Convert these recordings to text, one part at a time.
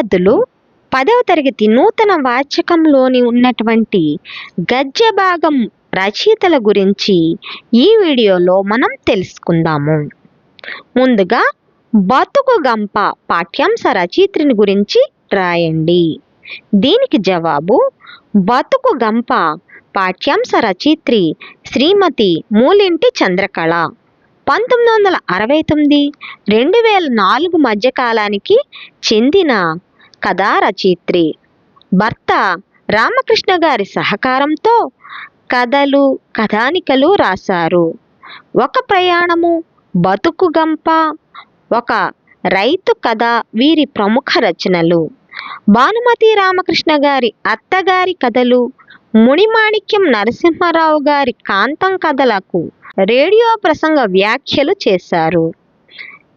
విద్యార్థులు పదవ తరగతి నూతన వాచకంలోని ఉన్నటువంటి గద్య భాగం రచయితల గురించి ఈ వీడియోలో మనం తెలుసుకుందాము. ముందుగా బతుకు గంప పాఠ్యాంశ రచయిత్రిని గురించి రాయండి. దీనికి జవాబు బతుకు గంప పాఠ్యాంశ రచయిత్రి శ్రీమతి మూలింటి చంద్రకళ. పంతొమ్మిది వందల అరవై తొమ్మిది రెండు వేల నాలుగు మధ్యకాలానికి చెందిన కథా రచయిత్రి. భర్త రామకృష్ణ గారి సహకారంతో కథలు కథానికలు రాశారు. ఒక ప్రయాణము బతుకు గంప ఒక రైతు కథ వీరి ప్రముఖ రచనలు. భానుమతి రామకృష్ణ గారి అత్తగారి కథలు మునిమాణిక్యం నరసింహారావు గారి కాంతం కథలకు రేడియో ప్రసంగ వ్యాఖ్యలు చేశారు.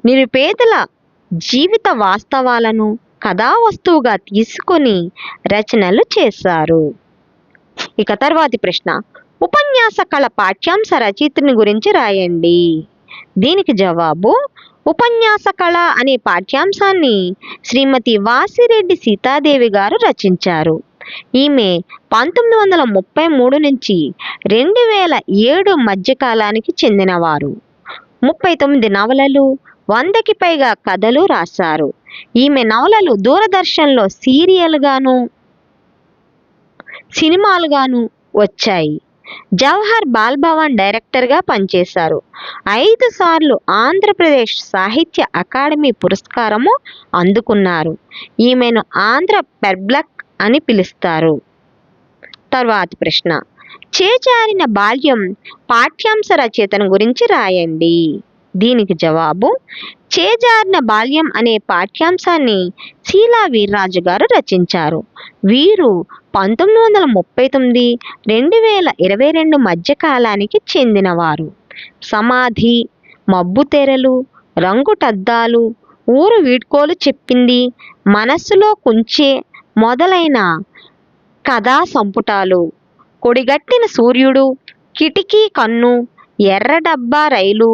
నిరుపేదల జీవిత వాస్తవాలను కథా వస్తువుగా తీసుకొని రచనలు చేశారు. ఇక తర్వాతి ప్రశ్న. ఉపన్యాస కళ పాఠ్యాంశ రచయితని గురించి రాయండి. దీనికి జవాబు ఉపన్యాస కళ అనే పాఠ్యాంశాన్ని శ్రీమతి వాసిరెడ్డి సీతాదేవి గారు రచించారు. ఈమె పంతొమ్మిది వందల ముప్పై మూడు నుంచి రెండు వేల ఏడు మధ్యకాలానికి చెందినవారు. ముప్పై తొమ్మిది నవలలు వందకి పైగా కథలు రాశారు. ఈమె నవలలు దూరదర్శన్లో సీరియల్గాను సినిమాలుగాను వచ్చాయి. జవహర్ బాల్భవన్ డైరెక్టర్గా పనిచేశారు. ఐదు సార్లు ఆంధ్రప్రదేశ్ సాహిత్య అకాడమీ పురస్కారము అందుకున్నారు. ఈమెను ఆంధ్ర పెర్బ్లక్ అని పిలుస్తారు. తర్వాతి ప్రశ్న. చేచారిన బాల్యం పాఠ్యాంశ రచయితను గురించి రాయండి. దీనికి జవాబు చేజారిన బాల్యం అనే పాఠ్యాంశాన్ని శీలా వీర్రాజు గారు రచించారు. వీరు పంతొమ్మిది వందల ముప్పై తొమ్మిది రెండు వేల ఇరవై రెండు మధ్యకాలానికి చెందినవారు. సమాధి మబ్బు తెరలు రంగుటద్దాలు ఊరు వీడ్కోలు చెప్పింది మనస్సులో కుంచే మొదలైన కథా సంపుటాలు. కొడిగట్టిన సూర్యుడు కిటికీ కన్ను ఎర్ర డబ్బా రైలు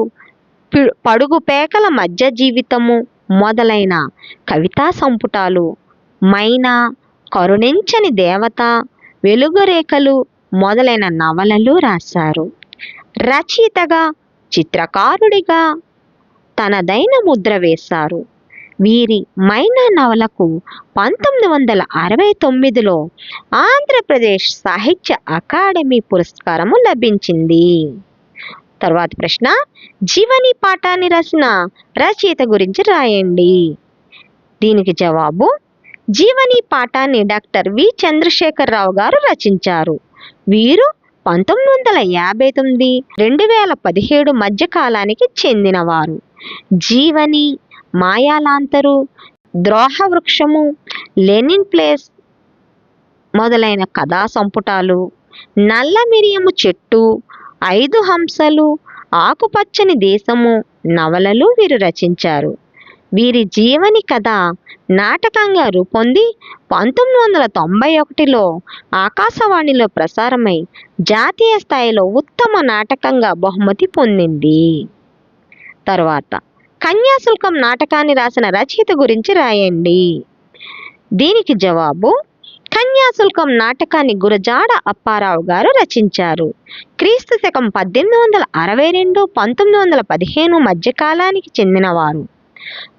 పడుగుపేకల పడుగు పేకల మధ్య జీవితము మొదలైన కవితా సంపుటాలు మైనా కరుణించని దేవత వెలుగురేఖలు మొదలైన నవలలు రాశారు. రచయితగా చిత్రకారుడిగా తనదైన ముద్ర వేశారు. వీరి మైనా నవలకు పంతొమ్మిది వందల అరవై తొమ్మిదిలో ఆంధ్రప్రదేశ్ సాహిత్య అకాడమీ పురస్కారము లభించింది. తర్వాత ప్రశ్న జీవని పాఠాన్ని రాసిన రచయిత గురించి రాయండి. దీనికి జవాబు జీవని పాఠాన్ని డాక్టర్ వి. చంద్రశేఖరరావు గారు రచించారు. వీరు పంతొమ్మిది వందల యాభై తొమ్మిది రెండు వేల పదిహేడు మధ్య కాలానికి చెందినవారు. జీవని మాయాలాంతరు ద్రోహ వృక్షము లెనిన్ ప్లేస్ మొదలైన కథా సంపుటాలు నల్ల మిరియము చెట్టు ఐదు హంసలు ఆకుపచ్చని దేశము నవలలు వీరు రచించారు. వీరి జీవని కథ నాటకంగా రూపొంది పంతొమ్మిది వందల తొంభై ఒకటిలో ఆకాశవాణిలో ప్రసారమై జాతీయ స్థాయిలో ఉత్తమ నాటకంగా బహుమతి పొందింది. తర్వాత కన్యాశుల్కం నాటకాన్ని రాసిన రచయిత గురించి రాయండి. దీనికి జవాబు కన్యాశుల్కం నాటకాన్ని గురజాడ అప్పారావు గారు రచించారు. క్రీస్తు శకం పద్దెనిమిది వందల అరవై రెండు పంతొమ్మిది వందల పదిహేను మధ్యకాలానికి చెందినవారు.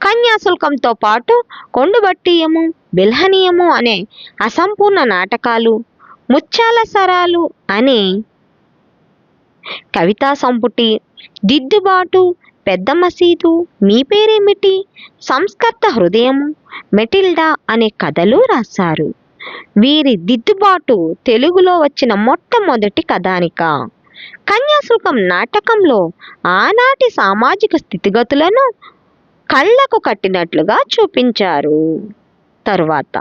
కన్యాశుల్కంతో పాటు కొండుబట్టియము బిల్హనీయము అనే అసంపూర్ణ నాటకాలు ముత్యాల సరాలు అనే కవితా సంపుటి దిద్దుబాటు పెద్ద మసీదు మీ పేరేమిటి సంస్కర్త హృదయము మెటిల్డా అనే కథలు రాశారు. వీరి దిద్దుబాటు తెలుగులో వచ్చిన మొట్టమొదటి కథానిక. కన్యాశుల్కం నాటకంలో ఆనాటి సామాజిక స్థితిగతులను కళ్ళకు కట్టినట్లుగా చూపించారు. తరువాత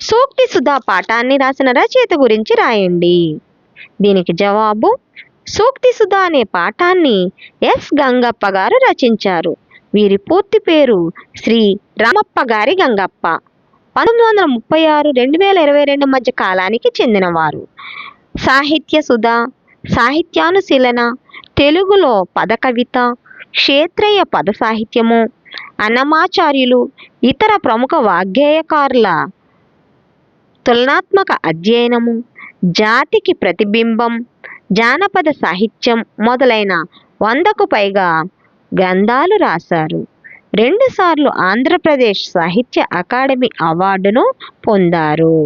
సూక్తి సుధా పాఠాన్ని రాసిన రచయిత గురించి రాయండి. దీనికి జవాబు సూక్తి సుధా అనే పాఠాన్ని ఎస్. గంగప్ప గారు రచించారు. వీరి పూర్తి పేరు శ్రీ రామప్ప గారి గంగప్ప. పంతొమ్మిది వందల ముప్పై ఆరు రెండు వేల ఇరవై రెండు మధ్య కాలానికి చెందినవారు. సాహిత్య సుధ సాహిత్యానుశీలన తెలుగులో పదకవిత క్షేత్రయ పద సాహిత్యము అన్నమాచార్యులు ఇతర ప్రముఖ వాగ్గేయకారుల తులనాత్మక అధ్యయనము జాతికి ప్రతిబింబం జానపద సాహిత్యం మొదలైన వందకు పైగా గ్రంథాలు రాశారు. రెండుసార్లు ఆంధ్రప్రదేశ్ సాహిత్య అకాడమీ అవార్డును పొందారు.